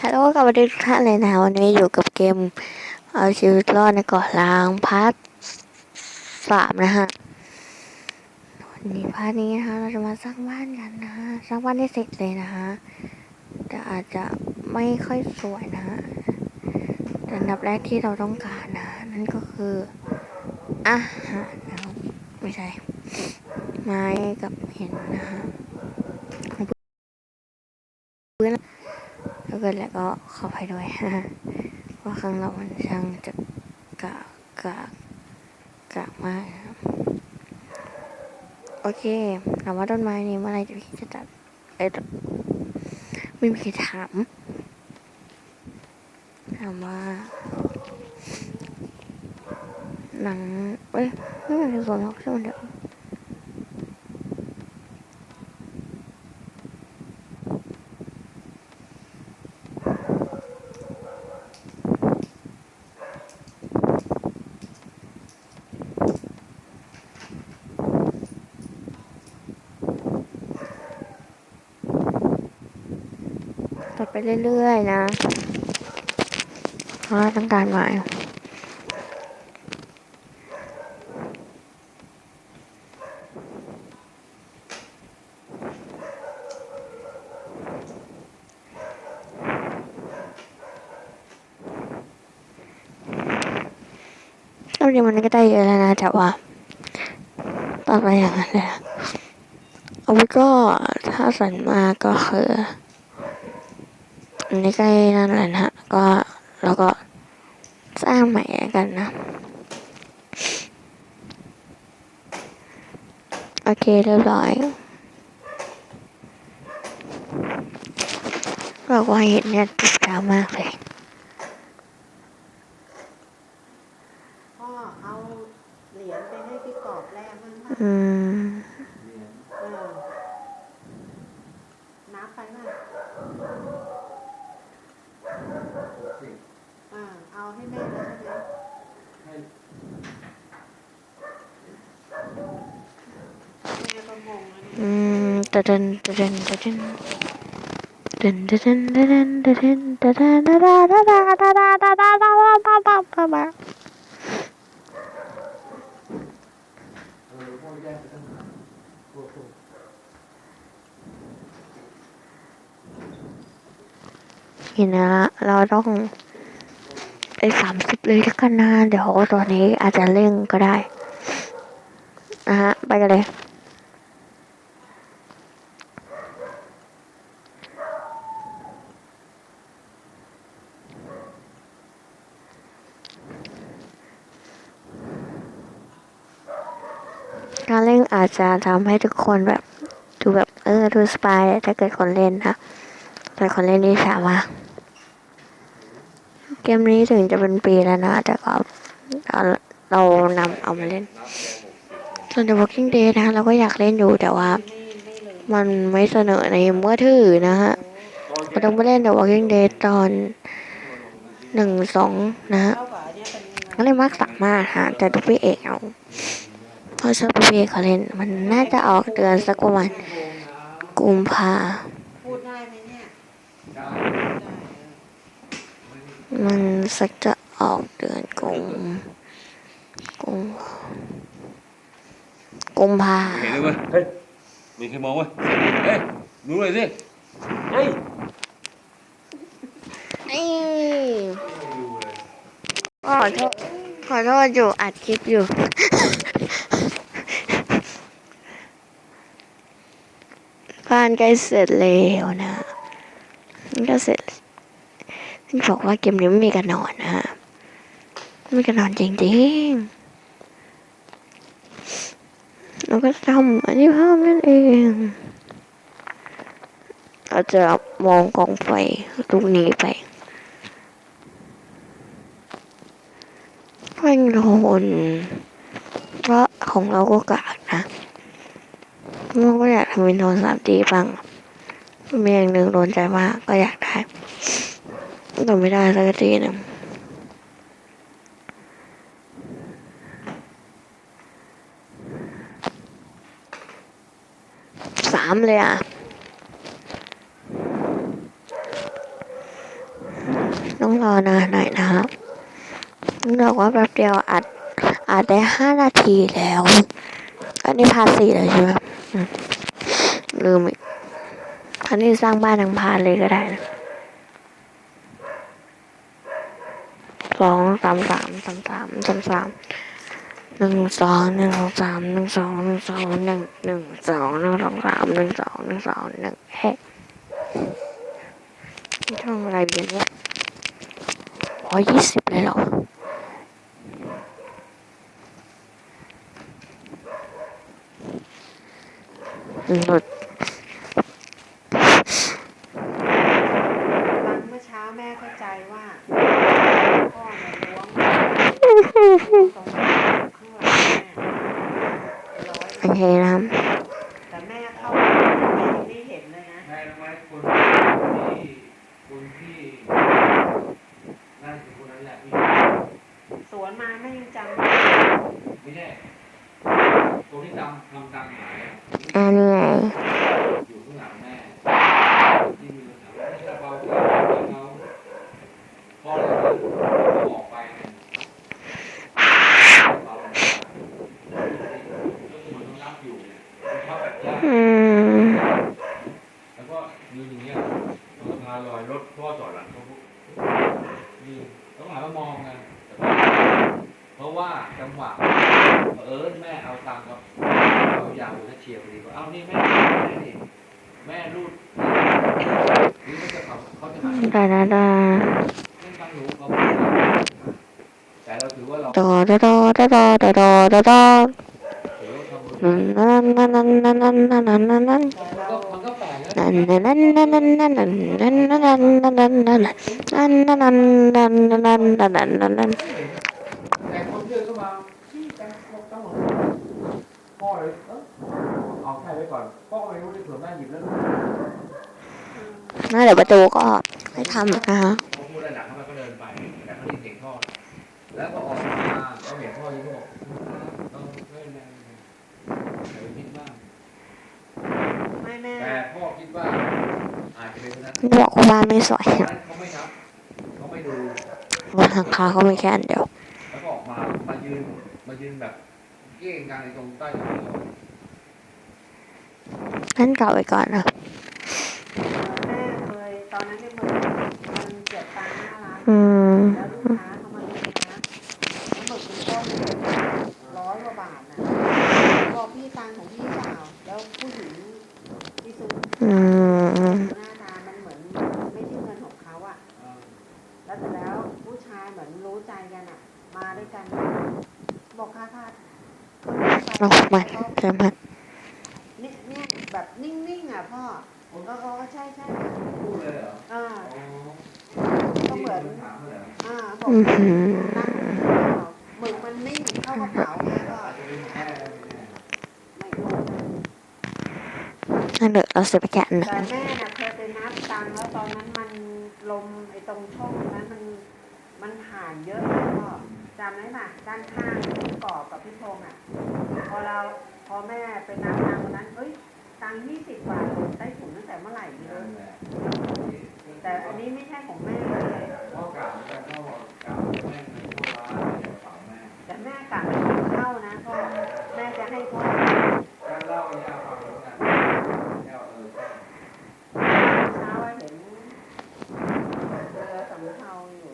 ฮัลโหลกลับมาดูทุกท่านเลยนะวันนี้อยู่กับเกม เอาชีวิตรอดในเกาะล้างพาร์ทสามนะฮะ วันนี้พาร์ทนี้นะคะเราจะมาสร้างบ้านกันนะฮะสร้างบ้านได้เสร็จเลยนะฮะแต่อาจจะไม่ค่อยสวยนะฮะแต่อันับแรกที่เราต้องการนะ นั่นก็คืออาหารไม่ใช่ ไม้กับเห็นนะฮะ เกิดแล้วก็ขออภัด้วยว่าครั้งเราช่างจะกะกะกะมากโอเคถามว่าต้นไม้นี้เมื่อไรจะพี่จะตัดไม่มีใครถามถามว่าหนังเอ้ยไม่เป็นไรส่วนอกใช่ไหมเดี๋ ไปเรื่อยๆนะเพราะต้องการหมายจริงมันก็ได้เยอะแล้วนะแต่ว่าตอนไปอย่างนั้นเลยเอาวุก็ถ้าสั่นมาก็คือ อันนี้ใกล้นั่นแหละนะก็แล้วก็สร้างใหม่กันนะ โอเคเรียบร้อยบอกว่าเห็นเนี่ยติดตามากเลยพ่อเอาเหรียญไปให้พี่กอบแรกมั้งอืม ตะเดนตะเดนตะเดนตะเดนตะเดนตะเดนตะเดนตะเดนตะเดนตะเดนตะเดนตะเดนตะเดนนี่นะเราต้องไปสามสิบเลยแล้กันนะเดี๋ยวตอนนี้อาจจะเร่งก็ได้ นะฮะ ไปกันเลย อาจจะทำให้ทุกคนแบบดูแบบเออดูสปายถ้าเกิดคนเล่นนะแต่คนเล่นนี่สามารถเกมนี้ถึงจะเป็นปีแล้วนะ แต่ก็เราเรานำเอามาเล่น ส่วน The Walking Dead นะเราก็อยากเล่นอยู่แต่ว่า มันไม่เสนอในมือถือนะฮะเราต้องไปเล่น The Walking Dead ตอนหนึ่งสองนะฮะเท่ากับอันเนี้ยเป็นก็เลยมากสามารถฮะแต่ดูพี่เอกเอา พราะชอบพี่เอกเขาเล่น มันน่าจะออกเดือนสักประมาณกุมภาพูดได้ไหมเนี่ยมันสักจะออกเดือนกุมกุมกุมภาเห็นเลยเว้ยเฮ้ยมีใครมองเว้ยเฮ้ยดูหน่อยสิเฮ้ยขอโทษขอโทษอยู่อัดคลิปอยู่ บ้านใกล้เสร็จแล้วนะนี่ก็เสร็จที่บอกว่าเกมนี้ไม่มีการนอนนะฮะไม่มีการนอนจริงๆเราก็ทำอันนี้ภาพนั่นเองเราจะมองกองไฟตรงนี้ไปไม่นอนเพราะของเราก็กาก นะเราก็อยากทำเป็นโทรศัพท์ดีบ้างมีอย่างหนึ่งโดนใจมากก็อยากได้แต่ไม่ได้สักทีหนึ่งสามเลยอะต้องรอนานหน่อยนะครับบอกว่าแป๊บเดียวอัดอัดได้ห้านาทีแล้ว อันนี้พาสี่เลยใช่ไหม ลืมอีกอันนี้สร้างบ้านทั้งพาร์ทเลยก็ได้นะสองสามสามสามสามสามสามหนึ่งสองหนึ่งสองสามหนึ่งสองหนึ่งสองหนึ่งหนึ่งสองหนึ่งสองสามหนึ่งสองหนึ่งสองหนึ่งเฮ้นี่ทำอะไรเบียเนี่ยร้อยยี่สิบเลยเหรอ หลุดฟังเมื่อเช้าแม่เข้าใจว่าพ่อเนี่ยล้วงตรงข้างหลังแม่ร้อย โอเคนะครับ แต่แม่เข้าไปแม่ยังไม่เห็นเลยนะ ใช่รู้ไหมคนที่คนที่นั่นคือคนนั้นแหละพี่ สวนมาแม่ยังจำ ไม่ใช่ตัวที่ตามทำตามหมายอะ อันนี้ไง อยู่ข้างหลังแม่ที่มีปัญหาไม่ใช่เราที่เขาพ่อเลยออกไปเนี่ยเราก็คือมันต้องรับอยู่เนี่ยชอบแบบยาก อืม แล้วก็ยืนอย่างเงี้ยตรงสะพานลอยรถพ่อจอดหลังเขาปุ๊บยืนต้องหันมามองไงเพราะว่าจังหวะเออแม่เอาตังค์กับเอายาหัวเฉียวดีกว่า เอานี่แม่แม่ดิแม่รูดหรือมันจะเขาเขาจะหันดาดาดาเล่นตังหนูเขาไม่ได้แต่เราถือว่าเราดอดาดอดาดอดาดอดาดอถือว่าทำบุญนั่นนั่นนั่นนั่นนั่นนั่นนั่นนั่นนั่นแต่มันเราก็มันก็แปลกนะนั่นนั่นนั่นนั่นนั่นนั่นนั่นนั่นนั่นนั่นนั่นนั่นนั่นนั่นนั่นนั่นนั่นนั่ นนั่นแต่คนเดินเข้ามาที่แต่ต้องหลงพ่อเลยเออเอาแค่ไว้ก่อนพ่อไม่รู้ที่เผื่อแม่หยิบแล้วน่าเดี๋ยวประตูก็ให้ทำนะคะเขาพูดได้หนักเขาก็เดินไปแต่เขาได้ยินเสียงพ่อแล้วก็ออกมาเขาเห็นพ่อยิ้มบอกต้องเล่นแรงแต่ไม่คิดมากไม่แม่แต่พ่อคิดว่าอาจจะเป็นเพราะนั้นบอกว่าบ้านไม่สวยเพราะนั้นเขาไม่นับเขาไม่ดู บนหลังคาเขามีแค่อันเดียว แล้วก็ออกมา มายืน มายืนแบบ เก้งกันในตรงใต้ต้นไม้นั่นเก่าไปก่อนนะแม่เคยตอนนั้นเนี่ยมันมันเก็บตังค์หน้าร้านอืมแล้วลูกค้าเขามาดูนะแล้วหมึกเป็นต้นร้อยกว่าบาทนะบอกพี่ตังค์ของพี่เปล่าแล้วผู้หญิงที่ซื้อ อืม หน้าตามันเหมือนไม่ใช่เงินของเขาอะแล้วแต่แล้วผู้ชายเหมือนรู้ใจกันอะมาด้วยกัน บอกค่าค่า ลองมาเติมมาเนี่ยเนี่ยแบบนิ่งๆอะพ่อผมก็ก็ใช่ใช่พูดเลยเหรออ่าอ๋อก็เหมือนที่ถามเลยเหรออ่าบอกอือหือหมึกมันนิ่งเข้ากระเป๋าไงก็อาจจะเป็นแค่ไม่แน่ไม่รู้นะนั่นเดี๋ยวเราจะไปแกะหนัแต่งแม่น่ะเคยไปนับตังค์แล้วตอนนั้นมันลมไอ้ตรงช่องนั้นมันมันผ่านเยอะนะพ่อ จำได้ป่ะด้านข้างพี่กอบกับพี่พงษ์อะ พอเราพอแม่ไปนับตังค์วันนั้นเอ้ยตังค์ยี่สิบบาทหล่นใต้ถุนตั้งแต่เมื่อไหร่ไม่นั่รู้นแหละแต่อันนี้ไม่ใช่ของแม่เลยพ่อกล่าวแต่พ่อกล่าวแม่ในโบราณในกระเป๋าแม่ แต่แม่กะไม่เข้านะพ่อแม่จะให้พ่อ การเล่าให้ย่าฟังแล้วกันย่าเออ เช้าเห็นเรือสำเภาอยู่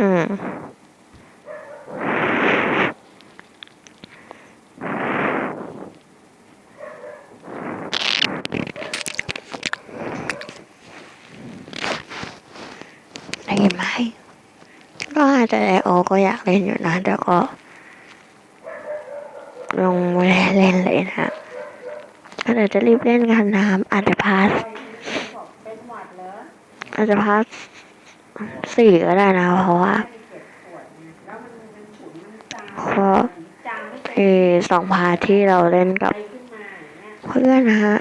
อืม ได้ยินไหมก็อาจจะไอโอก็อยากเล่นอยู่นะแต่ก็ ลงไม่ได้เล่นเลยนะก็เดี๋ยวจะรีบเล่นกันนะครับอาจจะพาร์ทบอกอาจจะพาร์ทสี่ก็ได้นะเพราะว่า ก็คือสองพาที่เราเล่นกับเพื่อนนะฮะ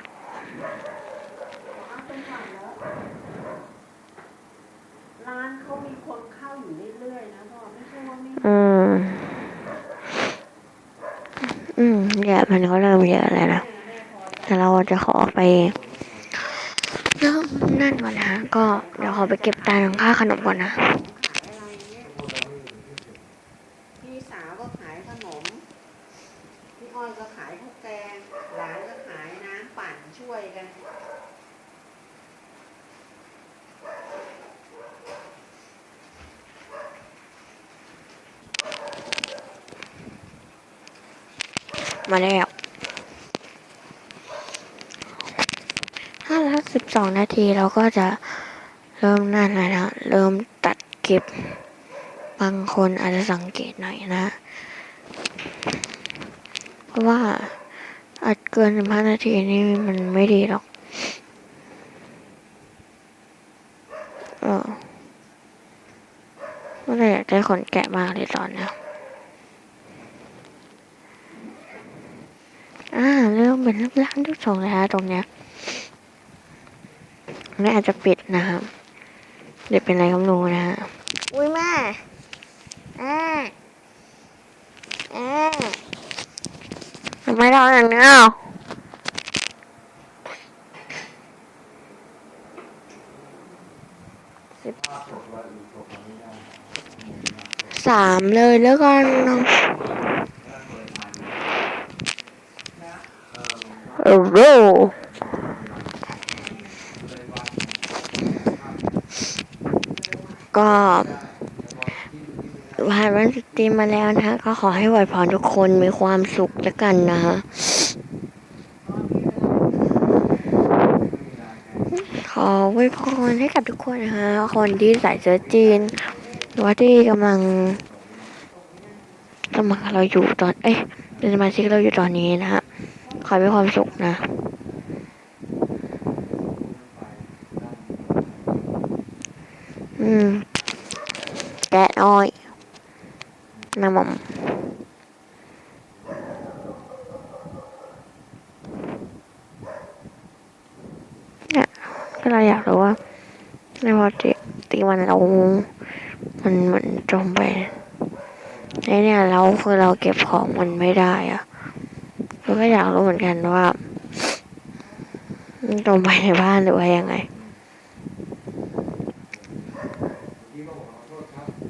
อืม อืมเนี่ยมันก็เริ่มเยอะเลยนะ แต่เราจะขอไปเริ่นั่นก่อนนะ ก็เดี๋ยวขอไปเก็บตังค่าขนมก่อนนะ มาแล้วถ้าละสิบสองนาทีเราก็จะเริ่มนั่นแล้วนะ เริ่มตัดเก็บบางคนอาจจะสังเกตหน่อยนะ เพราะว่าอัดเกินสิบห้านาทีนี่มันไม่ดีหรอก เออก็เลยอยากได้ขนแกะมากเลยตอนนี้ย อ่า เริ่มเป็นรูปร่างทุกทรงแล้วฮะตรงเนี้ยอันนี้อาจจะปิดนะครับเดี๋ยวเป็นอะไรก็ไม่รู้นะฮะอุ้ยแม่แม่แม่ทำไมเราอย่างนี้อะสิบสามเลยแล้วกัน โอ้โหก็ผ่านวันสตรีมมาแล้วนะฮะก็ขอให้ไหวพรทุกคนมีความสุขแล้วกันนะฮะขอไว้พรให้กับทุกคนนะคะคนที่ใส่เสื้อจีนหรือว่าที่กำลังสมัครเราอยู่ตอนเอ้ยเป็นสมาชิกเราอยู่ตอนนี้นะฮะ ขอให้มีความสุขนะ อืมแกะน้อยน้ำมันเนี่ยก็เราอยากรู้ว่าในพอตีตีมันเรา มันมันจมไปในเนี่ยเราคือเราเก็บของมันไม่ได้อะ เราก็อยากรู้เหมือนกันว่ามันจมไปในบ้านหรือว่ายังไง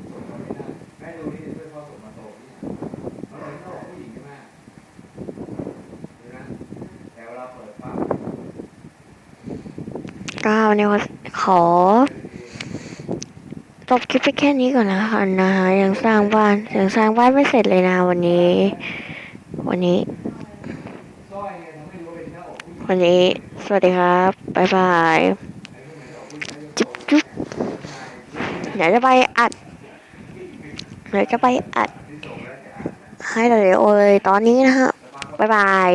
กล่าไม่ได้แม่ดูนี่ยขอตบก็วันนี้ขอจบคลิปไปแค่นี้ก่อนนะคะนะคะยังสร้างบ้านยังสร้างบ้านไม่เสร็จเลยนะวันนี้ วันนี้ วันนี้สวัสดีครับ บ๊ายบาย จุ๊บจุ๊บเดี๋ยวจะไปอัดเดี๋ยวจะไปอัด ให้เร็วเลยตอนนี้นะฮะ บ๊ายบาย